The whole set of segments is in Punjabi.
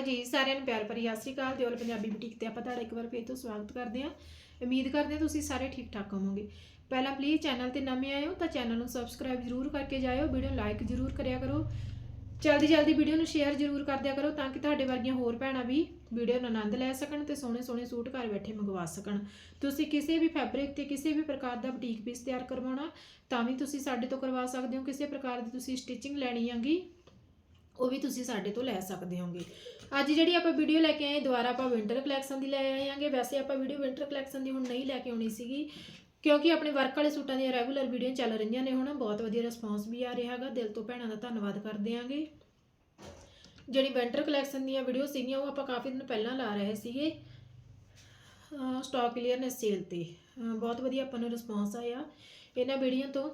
ਹੈਲੋ ਜੀ, ਸਾਰਿਆਂ ਨੂੰ ਪਿਆਰ ਭਰੀ ਸਤਿ ਸ਼੍ਰੀ ਅਕਾਲ। ਦਿਓਲ ਪੰਜਾਬੀ ਬੁਟੀਕ ਤੇ ਆਪਾਂ ਤੁਹਾਡਾ ਇੱਕ ਵਾਰ ਫੇਰ ਤੋਂ ਸਵਾਗਤ ਕਰਦੇ ਹਾਂ। ਉਮੀਦ ਕਰਦੇ ਹਾਂ ਤੁਸੀਂ ਸਾਰੇ ਠੀਕ ਠਾਕ ਹੋਵੋਗੇ। ਪਹਿਲਾਂ ਪਲੀਜ਼ ਚੈਨਲ ਤੇ ਨਵੇਂ ਆਏ ਹੋ ਤਾਂ ਚੈਨਲ ਨੂੰ ਸਬਸਕ੍ਰਾਈਬ ਜ਼ਰੂਰ ਕਰਕੇ ਜਾਇਓ ਵੀਡੀਓ ਲਾਈਕ ਜ਼ਰੂਰ ਕਰਿਆ ਕਰੋ। ਜਲਦੀ ਜਲਦੀ ਵੀਡੀਓ ਨੂੰ ਸ਼ੇਅਰ ਜ਼ਰੂਰ ਕਰ ਦਿਆ ਕਰੋ ਤਾਂ ਕਿ ਤੁਹਾਡੇ ਵਰਗੀਆਂ ਹੋਰ ਭੈਣਾਂ ਵੀ ਵੀਡੀਓ ਨੂੰ ਆਨੰਦ ਲੈ ਸਕਣ ਤੇ ਸੋਹਣੇ ਸੋਹਣੇ ਸੂਟ ਘਰ ਬੈਠੇ ਮੰਗਵਾ ਸਕਣ। ਤੁਸੀਂ ਕਿਸੇ ਵੀ ਫੈਬਰਿਕ ਤੇ ਕਿਸੇ ਵੀ ਪ੍ਰਕਾਰ ਦਾ ਬੁਟੀਕ ਪੀਸ ਤਿਆਰ ਕਰਵਾਉਣਾ ਤਾਂ ਵੀ ਤੁਸੀਂ ਸਾਡੇ ਤੋਂ ਕਰਵਾ ਸਕਦੇ ਹੋ। ਕਿਸੇ ਪ੍ਰਕਾਰ ਦੀ ਤੁਸੀਂ ਸਟਿਚਿੰਗ ਲੈਣੀ ਹੈਗੀ ਉਹ ਵੀ ਤੁਸੀਂ ਸਾਡੇ ਤੋਂ ਲੈ ਸਕਦੇ ਹੋਗੇ। ਅੱਜ ਜਿਹੜੀ ਆਪਾਂ ਵੀਡੀਓ ਲੈ ਕੇ ਆਏ, ਦੁਬਾਰਾ ਆਪਾਂ ਵਿੰਟਰ ਕਲੈਕਸ਼ਨ ਦੀ ਲੈ ਆਏ ਆਂਗੇ ਵੈਸੇ ਆਪਾਂ ਵੀਡੀਓ ਵਿੰਟਰ ਕਲੈਕਸ਼ਨ ਦੀ ਹੁਣ ਨਹੀਂ ਲੈ ਕੇ ਆਉਣੀ ਸੀਗੀ, ਕਿਉਂਕਿ ਆਪਣੇ ਵਰਕ ਵਾਲੇ ਸੂਟਾਂ ਦੀਆਂ ਰੈਗੂਲਰ ਵੀਡੀਓ ਚੱਲ ਰਹੀਆਂ ਨੇ ਹੁਣ। ਬਹੁਤ ਵਧੀਆ ਰਿਸਪਾਂਸ ਵੀ ਆ ਰਿਹਾ ਹੈਗਾ। ਦਿਲ ਤੋਂ ਭੈਣਾਂ ਦਾ ਧੰਨਵਾਦ ਕਰਦੇ ਆਂਗੇ। ਜਿਹੜੀ ਵਿੰਟਰ ਕਲੈਕਸ਼ਨ ਦੀਆਂ ਵੀਡੀਓ ਸੀਗੀਆਂ, ਉਹ ਆਪਾਂ ਕਾਫੀ ਦਿਨ ਪਹਿਲਾਂ ਲਾ ਰਹੇ ਸੀਗੇ ਸਟਾਕ ਕਲੀਅਰਨੈਸ ਸੇਲ ਤੇ। ਬਹੁਤ ਵਧੀਆ ਆਪਾਂ ਨੂੰ ਰਿਸਪਾਂਸ ਆਇਆ। ਇਹਨਾਂ ਵੀਡੀਓ ਤੋਂ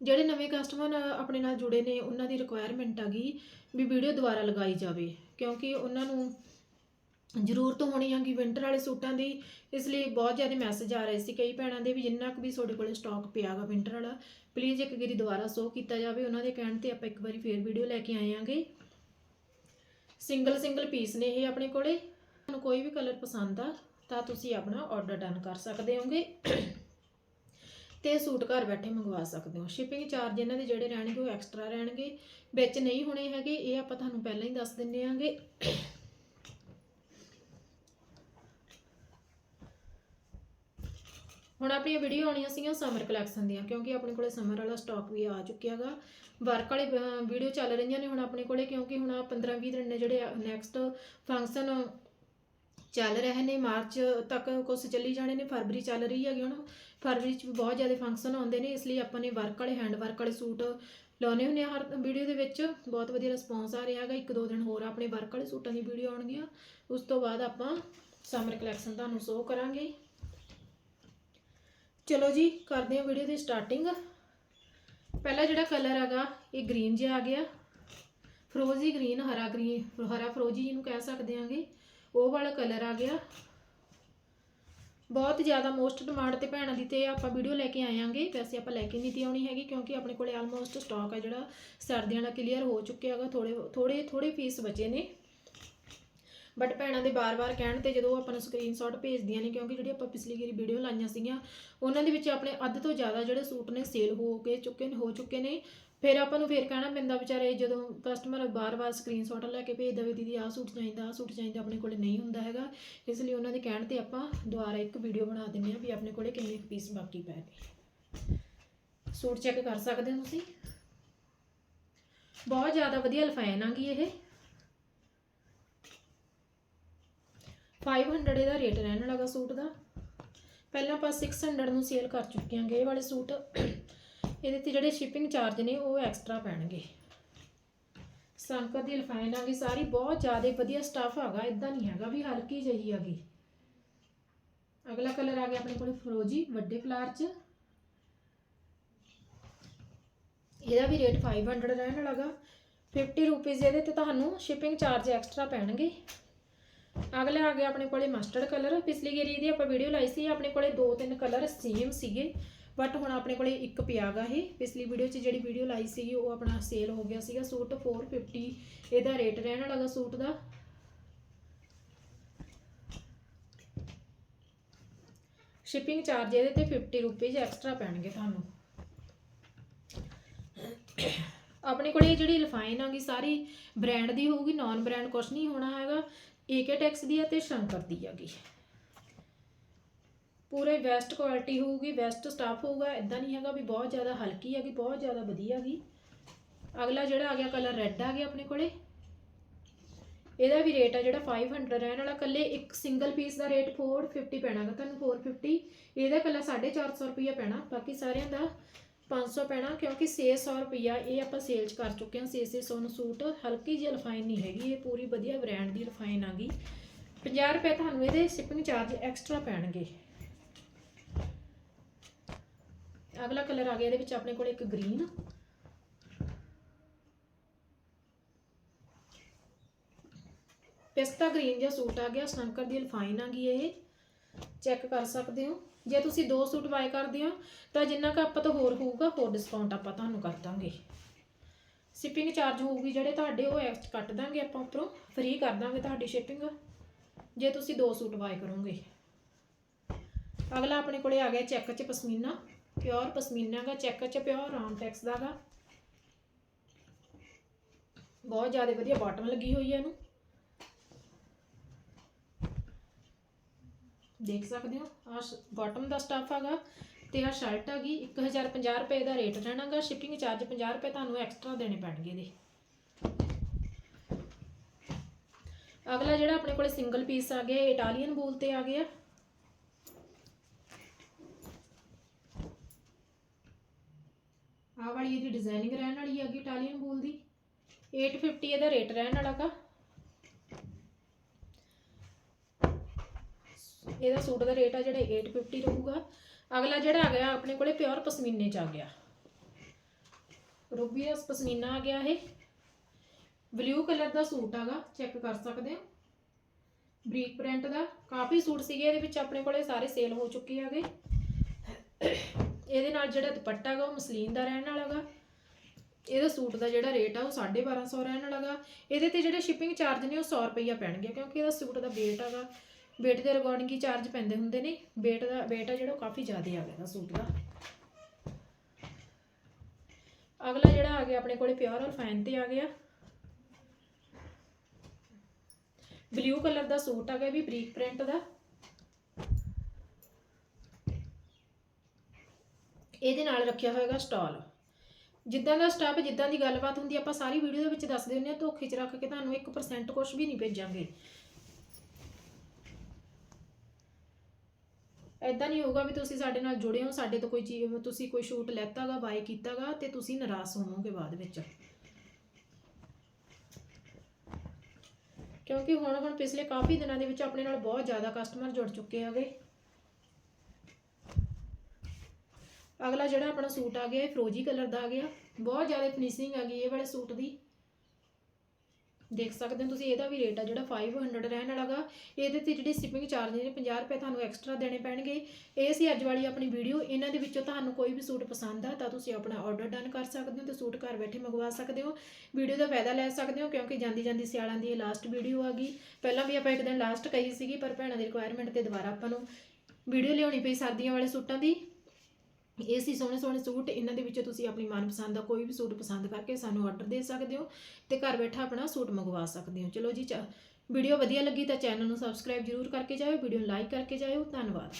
ਜਿਹੜੇ ਨਵੇਂ ਕਸਟਮਰ ਆਪਣੇ ਨਾਲ ਜੁੜੇ ਨੇ, ਉਹਨਾਂ ਦੀ ਰਿਕੁਆਇਰਮੈਂਟ ਹੈਗੀ ਵੀ ਵੀਡੀਓ ਦੁਬਾਰਾ ਲਗਾਈ ਜਾਵੇ। ਕਿਉਂਕਿ ਉਹਨਾਂ ਨੂੰ ਜ਼ਰੂਰਤ ਹੋਣੀ ਹੈਗੀ ਵਿੰਟਰ ਵਾਲੇ ਸੂਟਾਂ ਦੀ, ਇਸ ਲਈ ਬਹੁਤ ਜ਼ਿਆਦਾ ਮੈਸੇਜ ਆ ਰਹੇ ਸੀ ਕਈ ਭੈਣਾਂ ਦੇ ਵੀ ਜਿੰਨਾ ਕੁ ਵੀ ਤੁਹਾਡੇ ਕੋਲੇ ਸਟਾਕ ਪਿਆਗਾ ਵਿੰਟਰ ਵਾਲਾ ਪਲੀਜ਼ ਇੱਕ ਵਾਰੀ ਦੁਬਾਰਾ ਸ਼ੋ ਕੀਤਾ ਜਾਵੇ। ਉਹਨਾਂ ਦੇ ਕਹਿਣ ਤੇ ਆਪਾਂ ਇੱਕ ਵਾਰੀ ਫੇਰ ਵੀਡੀਓ ਲੈ ਕੇ ਆਏ ਆਂਗੇ। ਸਿੰਗਲ ਸਿੰਗਲ ਪੀਸ ਨੇ ਇਹ ਆਪਣੇ ਕੋਲੇ। ਤੁਹਾਨੂੰ ਕੋਈ ਵੀ ਕਲਰ ਪਸੰਦ ਆ, ਤਾਂ ਤੁਸੀਂ ਆਪਣਾ ਆਰਡਰ ਡਨ ਕਰ ਸਕਦੇ ਹੋਗੇ। ਤੇ ਸੂਟ ਘਰ ਬੈਠੇ ਮੰਗਵਾ ਸਕਦੇ ਹੋ। ਸ਼ਿਪਿੰਗ ਚਾਰਜ ਇਹਨਾਂ ਦੇ ਜਿਹੜੇ ਰਹਿਣਗੇ ਉਹ ਐਕਸਟਰਾ ਰਹਿਣਗੇ। ਵਿੱਚ ਨਹੀਂ ਹੋਣੇ ਹੈਗੇ, ਇਹ ਆਪਾਂ ਤੁਹਾਨੂੰ ਪਹਿਲਾਂ ਹੀ ਦੱਸ ਦਿੰਨੇ ਆਂਗੇ ਹੁਣ ਆਪਣੀਆਂ ਵੀਡੀਓ ਆਉਣੀਆਂ ਸੀਗੀਆਂ ਸਮਰ ਕਲੈਕਸ਼ਨ ਦੀਆਂ, ਕਿਉਂਕਿ ਆਪਣੇ ਕੋਲੇ ਸਮਰ ਵਾਲਾ ਸਟਾਕ ਵੀ ਆ ਚੁੱਕਿਆ ਚੁੱਕਿਆਗਾ। ਵਰਕ ਵਾਲੇ ਵੀਡੀਓ ਚੱਲ ਰਹੀਆਂ ਨੇ ਹੁਣ ਆਪਣੇ ਕੋਲੇ, ਕਿਉਂਕਿ ਹੁਣ 15-20 ਦਿਨ ਨੇ ਜਿਹੜੇ ਨੈਕਸਟ ਫੰਕਸ਼ਨ ਚੱਲ ਰਹੇ ਨੇ। ਮਾਰਚ ਤੱਕ ਕੁਝ ਚੱਲੀ ਜਾਣੇ ਨੇ, ਫਰਵਰੀ ਚੱਲ ਰਹੀ ਹੈਗੀ। ਹੁਣ ਫਰਵਰੀ 'ਚ ਵੀ ਬਹੁਤ ਜ਼ਿਆਦਾ ਫੰਕਸ਼ਨ ਆਉਂਦੇ ਨੇ, ਇਸ ਲਈ ਆਪਾਂ ਨੇ ਵਰਕ ਵਾਲੇ ਹੈਂਡ ਵਰਕ ਵਾਲੇ ਸੂਟ ਲਾਉਣੇ ਹੁੰਦੇ ਆ ਹਰ ਵੀਡੀਓ ਦੇ ਵਿੱਚ। ਬਹੁਤ ਵਧੀਆ ਰਿਸਪੌਂਸ ਆ ਰਿਹਾ ਹੈਗਾ, ਇੱਕ ਦੋ ਦਿਨ ਹੋਰ ਆਪਣੇ ਵਰਕ ਵਾਲੇ ਸੂਟਾਂ ਦੀ ਵੀਡੀਓ ਆਉਣਗੀਆਂ। ਉਸ ਤੋਂ ਬਾਅਦ ਆਪਾਂ ਸਮਰ ਕਲੈਕਸ਼ਨ ਤੁਹਾਨੂੰ ਸ਼ੋ ਕਰਾਂਗੇ। ਚਲੋ ਜੀ, ਕਰਦੇ ਹਾਂ ਵੀਡੀਓ ਦੀ ਸਟਾਰਟਿੰਗ ਪਹਿਲਾ ਜਿਹੜਾ ਕਲਰ ਹੈਗਾ, ਇਹ ਗ੍ਰੀਨ ਜਿਹਾ ਆ ਗਿਆ। ਫਰੋਜ਼ੀ ਗ੍ਰੀਨ ਹਰਾ ਗ੍ਰੀਨ ਹਰਾ ਫਰੋਜ਼ੀ ਜਿਹਨੂੰ ਕਹਿ ਸਕਦੇ ਆਂਗੇ। ਉਹ ਵਾਲਾ ਕਲਰ ਆ ਗਿਆ। ਬਹੁਤ ਜ਼ਿਆਦਾ ਮੋਸਟ ਡਿਮਾਂਡ ਤੇ ਭੈਣਾਂ ਦੀ ਤੇ ਆਪਾਂ ਵੀਡੀਓ ਲੈ ਕੇ ਆਇਆਂਗੇ। ਵੈਸੇ ਆਪਾਂ ਲੈ ਕੇ ਨਹੀਂ ਤੇ ਆਉਣੀ ਹੈਗੀ ਕਿਉਂਕਿ ਆਪਣੇ ਕੋਲੇ ਆਲਮੋਸਟ ਸਟਾਕ ਆ ਜਿਹੜਾ ਸਰਦੀਆਂ ਦਾ ਕਲੀਅਰ ਹੋ ਚੁੱਕਿਆ ਹੈਗਾ। ਥੋੜੇ ਥੋੜੇ ਥੋੜੇ ਪੀਸ ਬਚੇ ਨੇ। ਬਟ ਭੈਣਾਂ ਦੇ ਬਾਰ-ਬਾਰ ਕਹਿਣ ਤੇ ਜਦੋਂ ਆਪਾਂ ਨੂੰ ਸਕਰੀਨਸ਼ਾਟ ਭੇਜਦੀਆਂ ਨੇ ਕਿਉਂਕਿ ਜਿਹੜੀ ਆਪਾਂ ਪਿਛਲੀ ਵਾਰੀ ਵੀਡੀਓ ਲਾਈਆਂ ਸੀਗੀਆਂ, ਉਹਨਾਂ ਦੇ ਵਿੱਚ ਆਪਣੇ ਅੱਧ ਤੋਂ ਜ਼ਿਆਦਾ ਜਿਹੜੇ ਸੂਟ ਨੇ ਸੇਲ ਹੋ ਕੇ ਚੁੱਕੇ ਨੇ ਹੋ ਚੁੱਕੇ ਨੇ। ਫਿਰ ਆਪਾਂ ਨੂੰ ਫਿਰ ਕਹਿਣਾ ਪੈਂਦਾ ਵਿਚਾਰੇ ਜਦੋਂ ਕਸਟਮਰ ਬਾਰ-ਬਾਰ ਸਕਰੀਨਸ਼ਾਟ ਲੈ ਕੇ ਭੇਜਦਾ ਵੀ ਦੀਦੀ ਆਹ ਸੂਟ ਚਾਹੀਦਾ, ਆਹ ਸੂਟ ਚਾਹੀਦਾ, ਆਪਣੇ ਕੋਲੇ ਨਹੀਂ ਹੁੰਦਾ ਹੈਗਾ। ਇਸ ਲਈ ਉਹਨਾਂ ਦੇ ਕਹਿਣ ਤੇ ਆਪਾਂ ਦੁਬਾਰਾ ਇੱਕ ਵੀਡੀਓ ਬਣਾ ਦਿੰਦੇ ਆ ਵੀ ਆਪਣੇ ਕੋਲੇ ਕਿੰਨੇ ਪੀਸ ਬਾਕੀ ਪਏ ਨੇ। ਸੂਟ ਚੈੱਕ ਕਰ ਸਕਦੇ ਹੋ ਤੁਸੀਂ? ਬਹੁਤ ਜ਼ਿਆਦਾ ਵਧੀਆ ਲਫਾਇਨ ਆਂਗੀ ਇਹ। 500 ਇਹਦਾ ਰੇਟ ਰਹਿਣ ਲੱਗਾ ਸੂਟ ਦਾ। ਪਹਿਲਾਂ ਆਪਾਂ 600 ਨੂੰ ਸੇਲ ਕਰ ਚੁੱਕੇ ਆਂਗੇ ਇਹ ਵਾਲੇ ਸੂਟ। ਇਹਦੇ ਤੇ ਜਿਹੜੇ ਸ਼ਿਪਿੰਗ ਚਾਰਜ ਨੇ ਉਹ ਐਕਸਟਰਾ ਪੈਣਗੇ। ਸੰਕਰ ਦੀ ਲਫਾਈਨ ਆ ਗਈ ਸਾਰੀ ਬਹੁਤ ਜ਼ਿਆਦਾ ਵਧੀਆ ਸਟਾਫ ਹੈਗਾ ਇਦਾਂ ਨਹੀਂ ਹੈਗਾ ਵੀ ਹਲਕੀ ਜਿਹੀ ਹੈਗੀ। ਅਗਲਾ ਕਲਰ ਆ ਗਿਆ ਆਪਣੇ ਕੋਲ ਫਰੋਜੀ, ਵੱਡੇ ਫਲਾਰ ਚ। ਇਹਦਾ ਵੀ ਰੇਟ 500 ਰਹਿਣ ਲੱਗਾ 50 ਰੁਪਏ ਇਹਦੇ ਤੇ ਤੁਹਾਨੂੰ ਸ਼ਿਪਿੰਗ ਚਾਰਜ ਐਕਸਟਰਾ ਪੈਣਗੇ। ਅਗਲਾ ਆ ਗਿਆ ਆਪਣੇ ਕੋਲੇ ਮਸਟਰਡ ਕਲਰ ਪਿਛਲੀ ਗੇਰੀ ਇਹਦੀ ਆਪਾਂ ਵੀਡੀਓ ਲਾਈ ਸੀ, ਆਪਣੇ ਕੋਲੇ ਦੋ ਤਿੰਨ ਕਲਰ ਸੇਮ ਸੀਗੇ। ਬਟ ਹੁਣ ਆਪਣੇ ਕੋਲੇ ਇੱਕ ਪਿਆਗਾ ਇਹ। ਪਿਛਲੀ ਵੀਡੀਓ 'ਚ ਜਿਹੜੀ ਵੀਡੀਓ ਲਾਈ ਸੀਗੀ, ਉਹ ਆਪਣਾ ਸੇਲ ਹੋ ਗਿਆ ਸੀਗਾ। ਸੂਟ 450 ਇਹਦਾ ਰੇਟ ਰਹਿਣ ਲੱਗਾ ਸੂਟ ਦਾ। ਸ਼ਿਪਿੰਗ ਚਾਰਜ ਇਹਦੇ ਤੇ 50 ਰੁਪਏ ਐਕਸਟਰਾ ਪੈਣਗੇ ਤੁਹਾਨੂੰ। ਆਪਣੇ ਕੋਲ ਇਹ ਜਿਹੜੀ ਲਫਾਈਨ ਆਗੀ ਸਾਰੀ ਬ੍ਰਾਂਡ ਦੀ ਹੋਊਗੀ ਨਾਨ ਬ੍ਰਾਂਡ ਕੁਝ ਨਹੀਂ ਹੋਣਾ ਹੈਗਾ। ਏਕੇ ਟੈਕਸ ਦੀ ਹੈ ਤੇ ਸ਼ੰਕਰ ਦੀ ਹੈਗੀ ਪੂਰੇ ਬੈਸਟ ਕੁਆਲਿਟੀ ਹੋਊਗੀ ਬੈਸਟ ਸਟਾਫ ਹੋਊਗਾ ਇਦਾਂ ਨਹੀਂ ਹੈਗਾ ਵੀ ਬਹੁਤ ਜ਼ਿਆਦਾ ਹਲਕੀ ਹੈਗੀ, ਬਹੁਤ ਜ਼ਿਆਦਾ ਵਧੀਆ ਹੈਗੀ। ਅਗਲਾ ਜਿਹੜਾ ਆ ਗਿਆ ਕਲਰ ਰੈੱਡ ਆ ਗਿਆ ਆਪਣੇ ਕੋਲੇ। ਇਹਦਾ ਵੀ ਰੇਟ ਆ ਜਿਹੜਾ 500 ਰਹਿਣ ਵਾਲਾ ਕੱਲੇ ਇੱਕ ਸਿੰਗਲ ਪੀਸ ਦਾ ਰੇਟ 450 ਪੈਣਾਗਾ ਤੁਹਾਨੂੰ 450 ਇਹਦਾ ਕੱਲਾ 450 ਰੁਪਈਆ ਪੈਣਾ, ਬਾਕੀ ਸਾਰਿਆਂ ਦਾ 500 ਪੈਣਾ, ਕਿਉਂਕਿ 600 ਰੁਪਈਆ ਇਹ ਆਪਾਂ ਸੇਲ 'ਚ ਕਰ ਚੁੱਕੇ ਹਾਂ 600 ਨੂੰ ਸੂਟ। ਹਲਕੀ ਜਿਹੀ ਲਫਾਈਨ ਨਹੀਂ ਹੈਗੀ, ਇਹ ਪੂਰੀ ਵਧੀਆ ਬ੍ਰਾਂਡ ਦੀ ਲਫਾਈਨ ਆ ਗਈ 50 ਰੁਪਏ ਤੁਹਾਨੂੰ ਇਹਦੇ ਸ਼ਿਪਿੰਗ ਚਾਰਜ ਐਕਸਟਰਾ ਪੈਣਗੇ। ਅਗਲਾ ਕਲਰ ਆ ਗਿਆ, ਇਹਦੇ ਵਿੱਚ ਆਪਣੇ ਕੋਲ ਇੱਕ ਗ੍ਰੀਨ। ਪਿਸਤਾ ਗ੍ਰੀਨ ਜਿਹਾ ਸੂਟ ਆ ਗਿਆ ਸੰਕਰ ਦੀ ਅਲਫਾਈਨ ਆ ਗਈ ਇਹ। ਚੈੱਕ ਕਰ ਸਕਦੇ ਹੋ। ਜੇ ਤੁਸੀਂ ਦੋ ਸੂਟ ਬਾਏ ਕਰਦੇ ਹੋ, ਤਾਂ ਜਿੰਨਾ ਕੁ ਆਪਾਂ ਤੋਂ ਹੋਰ ਹੋਊਗਾ, ਹੋਰ ਡਿਸਕਾਊਂਟ ਆਪਾਂ ਤੁਹਾਨੂੰ ਕਰ ਦਾਂਗੇ। ਸ਼ਿਪਿੰਗ ਚਾਰਜ ਹੋਊਗੀ ਜਿਹੜੇ ਤੁਹਾਡੇ, ਉਹ ਐਕਸ ਕੱਟ ਦਾਂਗੇ ਆਪਾਂ ਉੱਪਰੋਂ। ਫ੍ਰੀ ਕਰ ਦਾਂਗੇ ਤੁਹਾਡੀ ਸ਼ਿਪਿੰਗ ਜੇ ਤੁਸੀਂ ਦੋ ਸੂਟ ਬਾਏ ਕਰੋਗੇ। ਅਗਲਾ ਆਪਣੇ ਕੋਲੇ ਆ ਗਿਆ ਚੈੱਕ 'ਚ ਪਸ਼ਮੀਨਾ। ਪਿਓਰ ਪਸ਼ਮੀਨਾ ਦਾ ਚੈੱਕ 'ਚ ਪਿਓਰ ਰਾਮਟੈਕਸ ਦਾ ਗਾ। ਬਹੁਤ ਜ਼ਿਆਦਾ ਵਧੀਆ ਬਾਟਮ ਲੱਗੀ ਹੋਈ ਹੈ ਇਹਨੂੰ। ਦੇਖ ਸਕਦੇ ਹੋ ਆ ਬਾਟਮ ਦਾ ਸਟਫ ਹੈਗਾ ਤੇ ਆ ਸ਼ਰਟ ਹੈਗੀ 1050 ਰੁਪਏ ਦਾ ਰੇਟ ਰਹਿਣਾਗਾ ਸ਼ਿਪਿੰਗ ਚਾਰਜ 50 ਰੁਪਏ ਤੁਹਾਨੂੰ ਐਕਸਟਰਾ ਦੇਣੇ ਪੈਣਗੇ ਇਹਦੇ। ਅਗਲਾ ਜਿਹੜਾ ਆਪਣੇ ਕੋਲੇ ਸਿੰਗਲ ਪੀਸ ਆ ਗਿਆ ਇਟਾਲੀਅਨ ਬੂਲ ਤੇ ਆ ਗਿਆ ਆਹ ਵਾਲੀ ਇਹਦੀ ਡਿਜ਼ਾਈਨਿੰਗ ਰਹਿਣ ਵਾਲੀ ਹੈਗੀ ਇਟਾਲੀਅਨ ਬੂਲ ਦੀ। 850 ਇਹਦਾ ਰੇਟ ਰਹਿਣ ਵਾਲਾ ਕਾ ਇਹਦਾ ਸੂਟ ਦਾ ਰੇਟ ਆ ਜਿਹੜਾ 850 ਰਹੂਗਾ। ਅਗਲਾ ਜਿਹੜਾ ਆ ਗਿਆ ਆਪਣੇ ਕੋਲੇ ਪਿਓਰ ਪਸ਼ਮੀਨੇ ਚ ਆ ਗਿਆ। ਰੂਬੀ ਪਸ਼ਮੀਨਾ ਆ ਗਿਆ ਇਹ। ਬਲੂ ਕਲਰ ਦਾ ਸੂਟ ਆਗਾ ਚੈੱਕ ਕਰ ਸਕਦੇ ਹੋ। ਬਰੀਕ ਪ੍ਰਿੰਟ ਦਾ। ਕਾਫੀ ਸੂਟ ਸੀਗੇ ਇਹਦੇ ਵਿੱਚ ਆਪਣੇ ਕੋਲੇ, ਸਾਰੇ ਸੇਲ ਹੋ ਚੁੱਕੇ ਹੈਗੇ। ਇਹਦੇ ਨਾਲ ਜਿਹੜਾ ਦੁਪੱਟਾ ਹੈਗਾ ਉਹ ਮਸਲੀਨ ਦਾ ਰਹਿਣ ਵਾਲਾ ਗਾ। ਇਹਦਾ ਸੂਟ ਦਾ ਜਿਹੜਾ ਰੇਟ ਆ, ਉਹ 1250 ਰਹਿਣ ਵਾਲਾ ਗਾ। ਇਹਦੇ ਤੇ ਜਿਹੜੇ ਸ਼ਿਪਿੰਗ ਚਾਰਜ ਨੇ, ਉਹ 100 ਰੁਪਈਆ ਪੈਣਗੇ, ਕਿਉਂਕਿ ਇਹਦਾ ਸੂਟ ਦਾ weight ਹੈਗਾ weight ਦੇ ਰਿਗਾਰਡਿੰਗ ਹੀ ਚਾਰਜ ਪੈਂਦੇ ਹੁੰਦੇ ਨੇ। weight ਦਾ, weight ਆ ਜਿਹੜਾ, ਉਹ ਕਾਫੀ ਜ਼ਿਆਦਾ ਆ ਗਿਆ ਸੂਟ ਦਾ। ਅਗਲਾ ਜਿਹੜਾ ਆ ਗਿਆ, ਆਪਣੇ ਕੋਲੇ ਪਿਓਰ ਔਰ ਫਾਈਨ ਤੇ ਆ ਗਿਆ। ਬਲੂ ਕਲਰ ਦਾ ਸੂਟ ਆ ਗਿਆ ਇਹ ਵੀ ਬਰੀਕ ਪ੍ਰਿੰਟ ਦਾ। ਇਹਦੇ ਨਾਲ ਰੱਖਿਆ ਹੋਏਗਾ ਸਟਾਲ। ਜਿੱਦਾਂ ਦਾ ਸਟਾਪ ਜਿੱਦਾਂ ਦੀ ਗੱਲਬਾਤ ਹੁੰਦੀ ਆ, ਆਪਾਂ ਸਾਰੀ ਵੀਡੀਓ ਦੇ ਵਿੱਚ ਦੱਸਦੇ ਹੁੰਦੇ ਆ ਧੋਖੇ 'ਚ ਰੱਖ ਕੇ ਤੁਹਾਨੂੰ 1% ਕੁਝ ਵੀ ਨਹੀਂ ਭੇਜਾਂਗੇ। ਐਦਾਂ ਨਹੀਂ ਹੋਊਗਾ ਵੀ ਤੁਸੀਂ ਸਾਡੇ ਨਾਲ ਜੁੜੇ ਹੋ ਸਾਡੇ ਤੋਂ ਕੋਈ ਚੀਜ਼ ਤੁਸੀਂ ਕੋਈ ਸ਼ੂਟ ਲੈਤਾਗਾ ਬਾਏ ਕੀਤਾਗਾ ਤੇ ਤੁਸੀਂ ਨਾਰਾਜ਼ ਹੋਵੋਗੇ ਬਾਅਦ ਵਿੱਚ। ਕਿਉਂਕਿ ਹੁਣ ਹੁਣ ਪਿਛਲੇ ਕਾਫੀ ਦਿਨਾਂ ਦੇ ਵਿੱਚ ਆਪਣੇ ਨਾਲ ਬਹੁਤ ਜ਼ਿਆਦਾ ਕਸਟਮਰ ਜੁੜ ਚੁੱਕੇ ਹੈਗੇ। ਅਗਲਾ ਜਿਹੜਾ ਆਪਣਾ ਸੂਟ ਆ ਗਿਆ, ਇਹ ਫਰੋਜੀ ਕਲਰ ਦਾ ਆ ਗਿਆ। ਬਹੁਤ ਜ਼ਿਆਦਾ ਫਿਨਿਸ਼ਿੰਗ ਆ ਗਈ ਇਹ ਵਾਲੇ ਸੂਟ ਦੀ। ਦੇਖ ਸਕਦੇ ਹੋ ਤੁਸੀਂ, ਇਹਦਾ ਵੀ ਰੇਟ ਆ ਜਿਹੜਾ 500 ਰਹਿਣ ਵਾਲਾ ਗਾ। ਇਹਦੇ ਤੇ ਜਿਹੜੇ ਸ਼ਿਪਿੰਗ ਚਾਰਜ ਨੇ 50 ਰੁਪਏ ਤੁਹਾਨੂੰ ਐਕਸਟਰਾ ਦੇਣੇ ਪੈਣਗੇ। ਇਹ ਸੀ ਅੱਜ ਵਾਲੀ ਆਪਣੀ ਵੀਡੀਓ ਇਹਨਾਂ ਦੇ ਵਿੱਚੋਂ ਤੁਹਾਨੂੰ ਕੋਈ ਵੀ ਸੂਟ ਪਸੰਦ ਆ, ਤਾਂ ਤੁਸੀਂ ਆਪਣਾ ਆਰਡਰ ਡਨ ਕਰ ਸਕਦੇ ਹੋ ਤੇ ਸੂਟ ਘਰ ਬੈਠੇ ਮੰਗਵਾ ਸਕਦੇ ਹੋ। ਵੀਡੀਓ ਦਾ ਫਾਇਦਾ ਲੈ ਸਕਦੇ ਹੋ, ਕਿਉਂਕਿ ਜਾਂਦੀ ਜਾਂਦੀ ਸਿਆਲਾਂ ਦੀ ਇਹ ਲਾਸਟ ਵੀਡੀਓ ਆ ਗਈ। ਪਹਿਲਾਂ ਵੀ ਆਪਾਂ ਇੱਕ ਦਿਨ ਲਾਸਟ ਕਹੀ ਸੀਗੀ, ਪਰ ਭੈਣਾਂ ਦੀ ਰਿਕੁਆਇਰਮੈਂਟ ਤੇ ਦੁਬਾਰਾ ਆਪਾਂ ਨੂੰ ਵੀਡੀਓ ਲਿਆਉਣੀ ਪਈ ਸਰਦੀਆਂ ਵਾਲੇ ਸੂਟਾਂ ਦੀ। ਇਹ ਸੀ ਸੋਹਣੇ ਸੋਹਣੇ ਸੂਟ, ਇਹਨਾਂ ਦੇ ਵਿੱਚੋਂ ਤੁਸੀਂ ਆਪਣੀ ਮਨਪਸੰਦ ਦਾ ਕੋਈ ਵੀ ਸੂਟ ਪਸੰਦ ਕਰਕੇ ਸਾਨੂੰ ਆਰਡਰ ਦੇ ਸਕਦੇ ਹੋ ਤੇ ਘਰ ਬੈਠਾ ਆਪਣਾ ਸੂਟ ਮੰਗਵਾ ਸਕਦੇ ਹੋ। ਚਲੋ ਜੀ ਵੀਡੀਓ ਵਧੀਆ ਲੱਗੀ ਤਾਂ ਚੈਨਲ ਨੂੰ ਸਬਸਕ੍ਰਾਈਬ ਜਰੂਰ ਕਰਕੇ ਜਾਇਓ ਵੀਡੀਓ ਨੂੰ ਲਾਈਕ ਕਰਕੇ ਜਾਇਓ, ਧੰਨਵਾਦ।